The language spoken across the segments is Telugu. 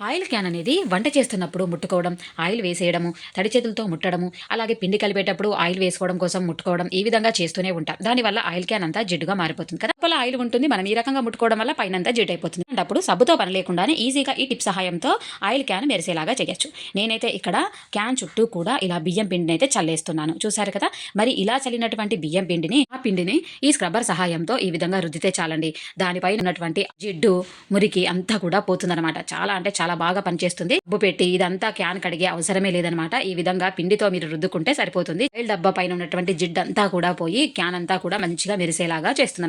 ఆయిల్ క్యాన్ అనేది వంట చేస్తున్నప్పుడు ముట్టుకోవడం ఆయిల్ వేసేయడము తడి చేతులతో ముట్టడము అలాగే పిండి కలిపేటప్పుడు ఆయిల్ వేసుకోవడం కోసం ముట్టుకోవడం ఈ విధంగా చేస్తూనే ఉంటాం. దానివల్ల ఆయిల్ క్యాన్ అంతా జిడ్డుగా మారిపోతుంది కదా. అప్పుడు ఆయిల్ ఉంటుంది మనం ఈ రకంగా ముట్టుకోవడం వల్ల పైన అంతా జిడ్ అయిపోతుంది. అంటే అప్పుడు సబ్బుతో పని లేకుండానే ఈజీగా ఈ టిప్ సహాయంతో ఆయిల్ క్యాన్ మెరిసేలాగా చేయొచ్చు. నేనైతే ఇక్కడ క్యాన్ చుట్టూ కూడా ఇలా బియ్యం పిండిని అయితే చల్లేస్తున్నాను. చూసారు కదా? మరి ఇలా చల్లినటువంటి బియ్యం పిండిని ఆ పిండిని ఈ స్క్రబ్బర్ సహాయంతో ఈ విధంగా రుద్దితే చాలండి. దానిపైన ఉన్నటువంటి జిడ్డు మురికి అంతా కూడా పోతుందన్నమాట. చాలా అంటే చాలా బాగా పనిచేస్తుంది. డబ్బు పెట్టి ఇదంతా క్యాన్ కడిగే అవసరమే లేదనమాట. ఈ విధంగా పిండితో మీరు రుద్దుకుంటే సరిపోతుంది. ఆయిల్ డబ్బా పైన ఉన్నటువంటి జిడ్ అంతా కూడా పోయి క్యాన్ అంతా కూడా మంచిగా మెరిసేలాగా చేస్తుంది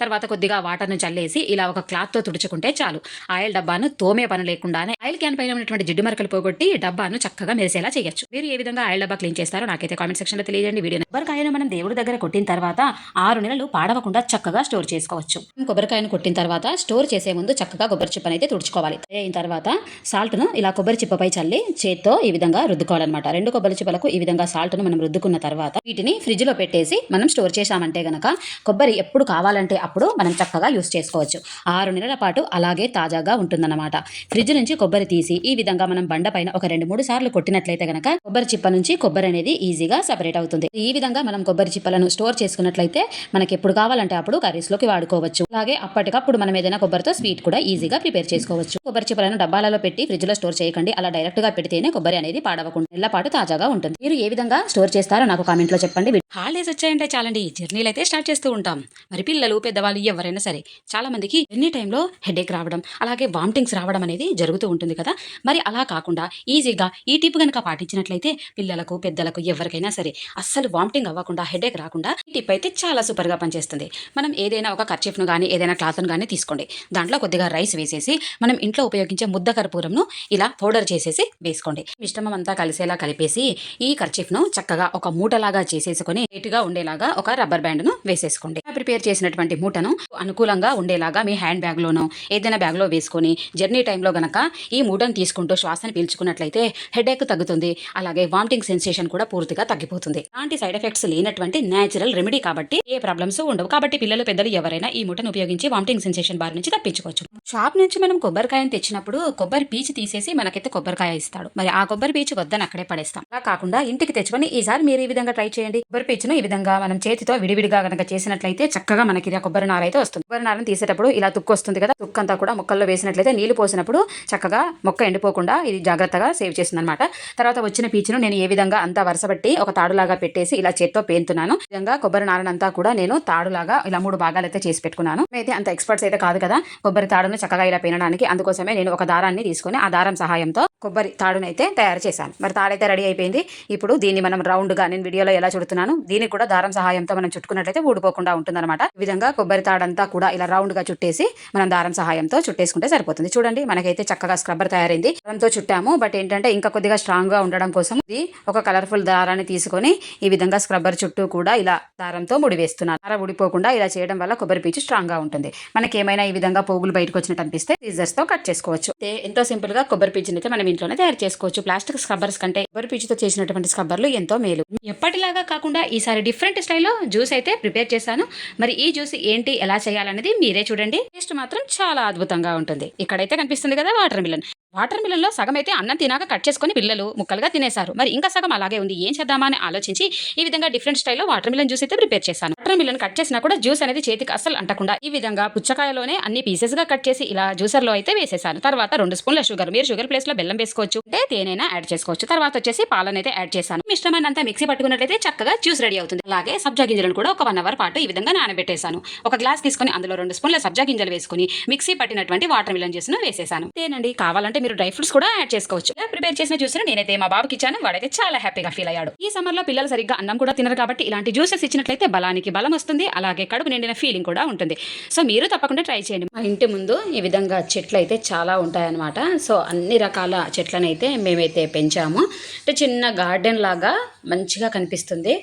తర్వాత కొద్దిగా వాటర్ను చల్లేసి ఇలా ఒక క్లాత్తో తుడుచుకుంటే చాలు. ఆయిల్ డబ్బాను తోమే పని లేకుండానే ఆయిల్ క్యాన్ పైన ఉన్నటువంటి జిడ్డు మరకలు పోగొట్టి డబ్బాను చక్కగా మెరిసేలా చేయొచ్చు. మీరు ఏ విధంగా ఆయిల్ డబ్బా క్లీన్ చేస్తారో నాకైతే కామెంట్ సెక్షన్లో తెలియజేయండి. వీడియో కొబ్బరికాయను మనం దేవుడి దగ్గర కొట్టిన తర్వాత ఆరు నెలలు పాడవకుండా చక్కగా స్టోర్ చేసుకోవచ్చు. కొబ్బరికాయను కొట్టిన తర్వాత స్టోర్ చేసే ముందు చక్కగా కొబ్బరి చిప్పని అయితే తుడుచుకోవాలి. అయిన తర్వాత సాల్ట్ను ఇలా కొబ్బరి చిప్పపై చల్లి చేత్తో ఈ విధంగా రుద్దుకోవాలన్నమాట. రెండు కొబ్బరి చిప్పలకు ఈ విధంగా సాల్ట్ను మనం రుద్దుకున్న తర్వాత వీటిని ఫ్రిడ్జ్లో పెట్టేసి మనం స్టోర్ చేశామంటే గనక కొబ్బరి ఎప్పుడు కావాలంటే అప్పుడు మనం చక్కగా యూస్ చేసుకోవచ్చు. ఆరు నెలల పాటు అలాగే తాజాగా ఉంటుందన్నమాట. ఫ్రిడ్జ్ నుంచి కొబ్బరి తీసి ఈ విధంగా మనం బండ పైన ఒక రెండు మూడు సార్లు కొట్టినట్లయితే గనక కొబ్బరి చిప్ప నుంచి కొబ్బరి అనేది ఈజీగా సెపరేట్ అవుతుంది. ఈ విధంగా మనం కొబ్బరి చిప్పలను స్టోర్ చేసుకున్నట్లయితే మనకి ఎప్పుడు కావాలంటే అప్పుడు కర్రీస్లోకి వాడుకోవచ్చు. అలాగే అప్పటికప్పుడు మనం ఏదైనా కొబ్బరితో స్వీట్ కూడా ఈజీగా ప్రిపేర్ చేసుకోవచ్చు. కొబ్బరి చిప్పలను డబ్బాలలో పెట్టి ఫ్రిడ్జ్లో స్టోర్ చేయకండి. అలా డైరెక్ట్గా పెడితేనే కొబ్బరి అనేది పాడవకుండా నెల పాటు తాజాగా ఉంటుంది. మీరు ఏ విధంగా స్టోర్ చేస్తారో నాకు కామెంట్లో చెప్పండి హాలిడేస్ వచ్చాయంటే చాలండి. జర్నీలు అయితే స్టార్ట్ చేస్తూ ఉంటాం. మరి పిల్లలు పెద్దవాళ్ళు ఎవరైనా సరే చాలా మందికి ఎన్ని టైంలో హెడేక్ రావడం అలాగే వామిటింగ్స్ రావడం అనేది జరుగుతూ ఉంటుంది కదా. మరి అలా కాకుండా ఈజీగా ఈ టిప్ కనుక పాటించినట్లయితే పిల్లలకు పెద్దలకు ఎవరికైనా సరే అస్సలు వామిటింగ్ అవ్వకుండా హెడేక్ రాకుండా ఈ టిప్ అయితే చాలా సూపర్గా పనిచేస్తుంది. మనం ఏదైనా ఒక కర్చీఫ్ను కానీ ఏదైనా క్లాత్ను కానీ తీసుకోండి. దాంట్లో కొద్దిగా రైస్ వేసేసి మనం ఇంట్లో ఉపయోగించే ముద్ద కర్పూరంను ఇలా పౌడర్ చేసేసి వేసుకోండి. మిశ్రమం అంతా కలిసేలా కలిపేసి ఈ కర్చీఫ్ను చక్కగా ఒక మూటలాగా చేసేసుకొని నీట్గా ఉండేలాగా ఒక రబ్బర్ బ్యాండ్ను వేసేసుకోండి. ప్రిపేర్ చేసినటువంటి మూటను అనుకూలంగా ఉండేలాగా మీ హ్యాండ్ బ్యాగ్లోనో ఏదైనా బ్యాగ్లో వేసుకొని జర్నీ టైంలో గనక ఈ మూటను తీసుకుంటూ శ్వాసను పీల్చుకున్నట్లయితే హెడేక్ తగ్గుతుంది. అలాగే వామిటింగ్ సెన్సేషన్ కూడా పూర్తిగా తగ్గిపోతుంది. అలాంటి సైడ్ ఎఫెక్ట్స్ లేనటువంటి న్యాచురల్ రెమెడీ కాబట్టి ఏ ప్రాబ్లమ్స్ ఉండవు. కాబట్టి పిల్లలు పెద్దలు ఎవరైనా ఈ మూటను ఉపయోగించి వామిటింగ్ సెన్సేషన్ బారి నుంచి తప్పించుకోవచ్చు. షాప్ నుంచి మనం కొబ్బరికాయను తెచ్చినప్పుడు కొబ్బరి పీచు తీసేసి మనకైతే కొబ్బరికాయ ఇస్తాడు. మరి ఆ కొబ్బరి పీచు వద్దని అక్కడే పడేస్తాం. అలా కాకుండా ఇంటికి తెచ్చుకొని ఈసారి మీరు ఈ విధంగా ట్రై చేయండి. కొబ్బరి పీచును ఈ విధంగా మనం చేతితో విడివిడిగా గనక చేసినట్లయితే అయితే చక్కగా మనకి ఇలా కొబ్బరి నార అయితే వస్తుంది. కొబ్బరి నారని తీసేటప్పుడు ఇలా తుక్కు వస్తుంది కదా తుక్కు అంతా కూడా మొక్కల్లో వేసినట్లయితే నీళ్ళు పోసినప్పుడు చక్కగా మొక్క ఎండిపోకుండా ఇది జాగ్రత్తగా సేవ్ చేసింది అనమాట తర్వాత వచ్చిన పీచును నేను ఏ విధంగా అంతా వరుసబట్టి ఒక తాడులాగా పెట్టేసి ఇలా చేత్తో పేంతున్నాను. విధంగా కొబ్బరి నారనంతా కూడా నేను తాడులాగా ఇలా మూడు భాగాలు అయితే చేసి పెట్టుకున్నాను. అయితే అంత ఎక్స్పర్ట్స్ అయితే కాదు కదా కొబ్బరి తాడును చక్కగా ఇలా పేనడానికి అందుకోసమే నేను ఒక దారాన్ని తీసుకొని ఆ దారం సహాయంతో కొబ్బరి తాడునైతే తయారు చేశాను. మరి తాడైతే రెడీ అయిపోయింది. ఇప్పుడు దీన్ని మనం రౌండ్గా నేను వీడియోలో ఎలా చుడుతున్నాను దీనికి కూడా దారం సహాయంతో మనం చుట్టుకున్నట్లయితే ఊడిపోకుండా ఉంటుందన్నమాట. ఈ విధంగా కొబ్బరి తాడంతా కూడా ఇలా రౌండ్గా చుట్టేసి మనం దారం సహాయంతో చుట్టేసుకుంటే సరిపోతుంది. చూడండి మనకైతే చక్కగా స్క్రబ్బర్ తయారైంది. దాంతో చుట్టాము. బట్ ఏంటంటే ఇంకా కొద్దిగా స్ట్రాంగ్గా ఉండడం కోసం ఇది ఒక కలర్ఫుల్ దారాన్ని తీసుకొని ఈ విధంగా స్క్రబ్బర్ చుట్టూ కూడా ఇలా దారంతో ముడివేస్తున్నాను దారం ఉడిపోకుండా ఇలా చేయడం వల్ల కొబ్బరి పీచు స్ట్రాంగ్గా ఉంటుంది. మనకి ఏమైనా ఈ విధంగా పోగులు బయటకు వచ్చినట్టు అనిపిస్తే సీజర్స్తో కట్ చేసుకోవచ్చు. ఎంతో సింపుల్గా కొబ్బరి పీచుని అయితే మనం ఇంట్లోనే తయారు చేసుకోవచ్చు. ప్లాస్టిక్ స్క్రబ్బర్స్ కంటే కొబ్బరి పీచుతో చేసినటువంటి స్క్రబ్బర్లు ఎంతో మేలు. ఎప్పటిలాగా కాకుండా ఈసారి డిఫరెంట్ స్టైల్లో జ్యూస్ అయితే ప్రిపేర్ చేశాను. మరి ఈ జ్యూస్ ఏంటి ఎలా చేయాలనేది మీరే చూడండి. టేస్ట్ మాత్రం చాలా అద్భుతంగా ఉంటుంది. ఇక్కడైతే కనిపిస్తుంది కదా వాటర్ మిలన్. వాటర్ మిలన్లో సగం అయితే అన్నం తినాక కట్ చేసుకొని పిల్లలు ముక్కలుగా తినేశారు. మరి ఇంకా సగం అలాగే ఉంది. ఏం చేద్దామా అని ఆలోచించి ఈ విధంగా డిఫరెంట్ స్టైల్లో వాటర్ మిలన్ జ్యూస్ అయితే ప్రిపేర్ చేశాను. వాటర్ మిలన్ కట్ చేసినా కూడా జ్యూస్ అనేది చేతికి అస్సలు అంటకుండా ఈ విధంగా పుచ్చకాయలోనే అన్ని పీసెస్గా కట్ చేసి ఇలా జ్యూసర్లో అయితే వేసేసాను. తర్వాత రెండు స్పూన్ల షుగర్ మీరు షుగర్ ప్లేస్లో బెల్లం వేసుకోవచ్చు. అంటే తేనైనా యాడ్ చేసుకోవచ్చు. తర్వాత వచ్చేసి పాలనైతే అయితే యాడ్ చేశాను మిశ్రమాన్ని అంతా మిక్సీ పట్టుకున్నట్లయితే చక్కగా జ్యూస్ రెడీ అవుతుంది. అలాగే సబ్జా గింజలను కూడా ఒక వన్ అవర్ పాటు ఈ విధంగా నానబెట్టేశాను. ఒక గ్లాస్ తీసుకొని అందులో రెండు స్పూన్ల సబ్జా గింజలు వేసుకొని మిక్సీ పట్టినటువంటి వాటర్ మిలన్ జ్యూస్ను వేసేసాను. తేనండి. కావాలంటే మీరు డ్రై ఫ్రూట్స్ కూడా యాడ్ చేసుకోవచ్చు. ప్రిపేర్ చేసిన జ్యూస్ నేనైతే మా బాబుకి ఇచ్చాను. వాడైతే చాలా హ్యాపీగా ఫీల్ అయ్యాడు. ఈ సమ్మర్లో పిల్లలు సరిగ్గా అన్నం కూడా తినరు కాబట్టి ఇలాంటి జ్యూసెస్ ఇచ్చినట్లయితే బలానికి బలం వస్తుంది అలాగే కడుపు నిండిన ఫీలింగ్ కూడా ఉంటుంది. సో మీరు తప్పకుండా ట్రై చేయండి. మా ఇంటి ముందు ఈ విధంగా చెట్లు అయితే చాలా ఉంటాయన్నమాట. సో అన్ని రకాల చెట్లను అయితే మేమైతే పెంచాము. అంటే చిన్న గార్డెన్ లాగా మంచిగా కనిపిస్తుంది.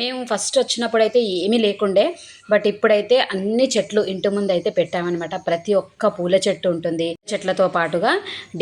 మేము ఫస్ట్ వచ్చినప్పుడు అయితే ఏమీ లేకుండే బట్ ఇప్పుడైతే అన్ని చెట్లు ఇంటి ముందు అయితే పెట్టామన్నమాట. ప్రతి ఒక్క పూల చెట్టు ఉంటుంది. చెట్లతో పాటుగా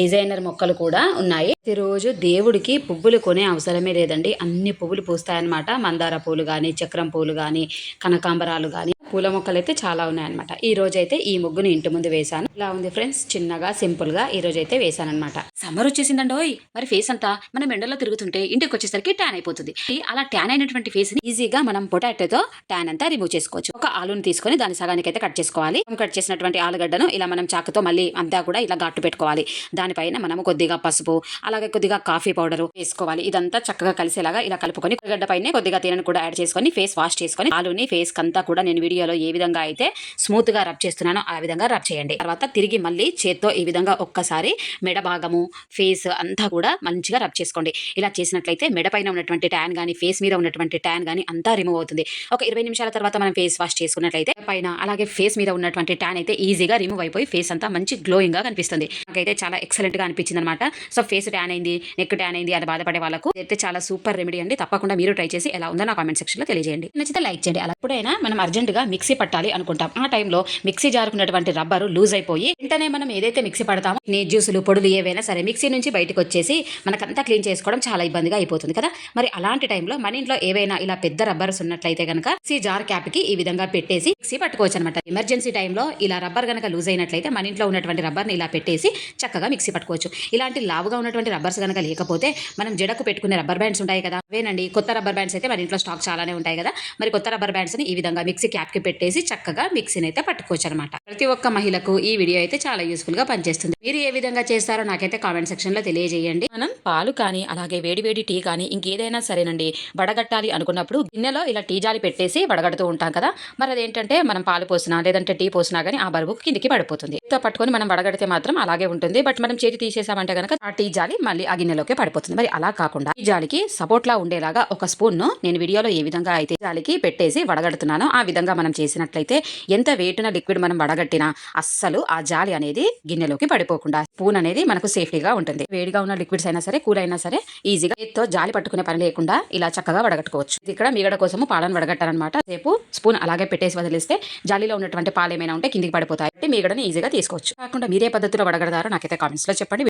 డిజైనర్ మొక్కలు కూడా ఉన్నాయి. ప్రతిరోజు దేవుడికి పువ్వులు కొనే అవసరమే లేదండి. అన్ని పువ్వులు పూస్తాయన్నమాట. మందార పూలు కానీ చక్రం పూలు కానీ కనకాంబరాలు కానీ పూల మొక్కలు అయితే చాలా ఉన్నాయన్నమాట. ఈ రోజు అయితే ఈ ముగ్గుని ఇంటి ముందు వేశాను. ఇలా ఉంది ఫ్రెండ్స్ చిన్నగా సింపుల్గా ఈ రోజు అయితే వేశాను అనమాట సమ్మర్ వచ్చేసిందండి ఓయ్. మరి ఫేస్ అంతా మనం ఎండలో తిరుగుతుంటే ఇంటికి వచ్చేసరికి ట్యాన్ అయిపోతుంది. అలా ట్యాన్ అయినటువంటి ఫేస్ని ఈజీగా మనం పొటాటోతో ట్యాన్ అంతా రిమూవ్ చేసుకోవచ్చు. ఒక ఆలుని తీసుకొని దాని సగానికి అయితే కట్ చేసుకోవాలి. కట్ చేసినటువంటి ఆలుగడ్డను ఇలా మనం చాకుతో మళ్ళీ అంతా కూడా ఇలా ఘాటు పెట్టుకోవాలి. దానిపైన మనము కొద్దిగా పసుపు అలాగే కొద్దిగా కాఫీ పౌడర్ వేసుకోవాలి. ఇదంతా చక్కగా కలిసేలాగా ఇలా కలుపుకొని గడ్డ పైన కొద్దిగా తేనెను కూడా యాడ్ చేసుకొని ఫేస్ వాష్ చేసుకొని ఆలుని ఫేస్ అంతా కూడా నేను వీడియో వీడియోలో ఏ విధంగా అయితే స్మూత్గా రబ్ చేస్తున్నానో ఆ విధంగా రబ్ చేయండి. తర్వాత తిరిగి మళ్ళీ చేత్తో ఈ విధంగా ఒక్కసారి మెడ భాగము ఫేస్ అంతా కూడా మంచిగా రబ్ చేసుకోండి. ఇలా చేసినట్లయితే మెడ పైన ఉన్నటువంటి ట్యాన్ కానీ ఫేస్ మీద ఉన్నటువంటి ట్యాన్ కానీ అంతా రిమూవ్ అవుతుంది. ఒక ఇరవై నిమిషాల తర్వాత మనం ఫేస్ వాష్ చేసుకున్నట్లయితే పైన అలాగే ఫేస్ మీద ఉన్నటువంటి ట్యాన్ అయితే ఈజీగా రిమూవ్ అయిపోయి ఫేస్ అంతా మంచి గ్లోయింగ్గా కనిపిస్తుంది. నాకైతే చాలా ఎక్సలెంట్గా అనిపించింది అనమాట సో ఫేస్ ట్యాన్ అయింది నెక్ ట్యాన్ అయింది అని బాధపడే వాళ్ళకు అయితే చాలా సూపర్ రెమెడీ అండి. తప్పకుండా మీరు ట్రై చేసి ఎలా ఉందో నా కామెంట్ సెక్షన్లో తెలియజేయండి. నచ్చితే లైక్ చేయండి. అలా ఎప్పుడైనా మనం అర్జెంటుగా మిక్సీ పట్టాలి అనుకుంటాం. ఆ టైంలో మిక్సీ జారుకున్నటువంటి రబ్బరు లూజ్ అయిపోయి వెంటనే మనం ఏదైతే మిక్సీ పడతామో నీ జ్యూసులు పొడులు ఏవైనా సరే మిక్సీ నుంచి బయటకు వచ్చేసి మనకంతా క్లీన్ చేసుకోవడం చాలా ఇబ్బందిగా అయిపోతుంది కదా. మరి అలాంటి టైంలో మన ఇంట్లో ఏవైనా ఇలా పెద్ద రబ్బర్స్ ఉన్నట్లయితే కనుక మిక్సీ జార్ క్యాప్కి ఈ విధంగా పెట్టేసి మిక్సీ పట్టుకోవచ్చు అనమాట ఎమర్జెన్సీ టైంలో ఇలా రబ్బర్ కనుక లూజ్ అయినట్లయితే మన ఇంట్లో ఉన్నటువంటి రబ్బర్ని ఇలా పెట్టేసి చక్కగా మిక్సీ పట్టుకోవచ్చు. ఇలాంటి లావుగా ఉన్నటువంటి రబ్బర్స్ కనుక లేకపోతే మనం జడకు పెట్టుకునే రబ్బర్ బ్యాండ్స్ ఉంటాయి కదా. అవేనండి. కొత్త రబ్బర్ బ్యాండ్స్ అయితే మన ఇంట్లో స్టాక్ చాలానే ఉంటాయి కదా. మరి కొత్త రబ్బర్ బ్యాండ్స్ని ఈ విధంగా మిక్సీ క్యాప్ పక్కకి పెట్టేసి చక్కగా మిక్సీని అయితే పట్టుకోవచ్చు అనమాట ప్రతి ఒక్క మహిళకు ఈ వీడియో అయితే చాలా యూస్ఫుల్గా పనిచేస్తుంది. మీరు ఏ విధంగా చేస్తారో నాకైతే కామెంట్ సెక్షన్లో తెలియజేయండి. మనం పాలు కానీ అలాగే వేడి వేడి టీ కానీ ఇంకేదైనా సరేనండి. వడగట్టాలి అనుకున్నప్పుడు గిన్నెలో ఇలా టీ జాలి పెట్టేసి వడగడుతూ ఉంటాం కదా. మరి అదేంటంటే మనం పాలు పోసినా లేదంటే టీ పోసినా కానీ ఆ బరువు కిందికి పడిపోతుంది. తో పట్టుకొని మనం వడగడితే మాత్రం అలాగే ఉంటుంది. బట్ మనం చేతి తీసేసామంటే కనుక ఆ టీ జాలి మళ్ళీ ఆ గిన్నెలోకి పడిపోతుంది. మరి అలా కాకుండా ఈ జాలికి సపోర్ట్లా ఉండేలాగా ఒక స్పూన్ను నేను వీడియోలో ఏ విధంగా అయితే జాలికి పెట్టేసి వడగడుతున్నానో ఆ విధంగా మనం చేసినట్లయితే ఎంత వేటున లిక్విడ్ మనం వడగట్టినా అస్సలు ఆ జాలి అనేది గిన్నెలోకి పడిపోకుండా స్పూన్ అనేది మనకు సేఫ్టీగా ఉంటుంది. వేడిగా ఉన్న లిక్విడ్స్ అయినా సరే కూల్ అయినా సరే ఈజీగా ఎత్తో జాలి పట్టుకునే పని లేకుండా ఇలా చక్కగా వడగట్టుకోవచ్చు. ఇక్కడ మీగడ కోసము పాలను వడగట్టారనమాట రేపు స్పూన్ అలాగే పెట్టేసి వదిలేస్తే జాలిలో ఉన్నటువంటి పాలు ఏమైనా ఉంటే కిందికి పడిపోతాయి. కాబట్టి మీగడని ఈజీగా తీసుకోవచ్చు. కాకుండా మీరే పద్ధతిలో వడగడతారో నాకైతే కామెంట్స్లో చెప్పండి.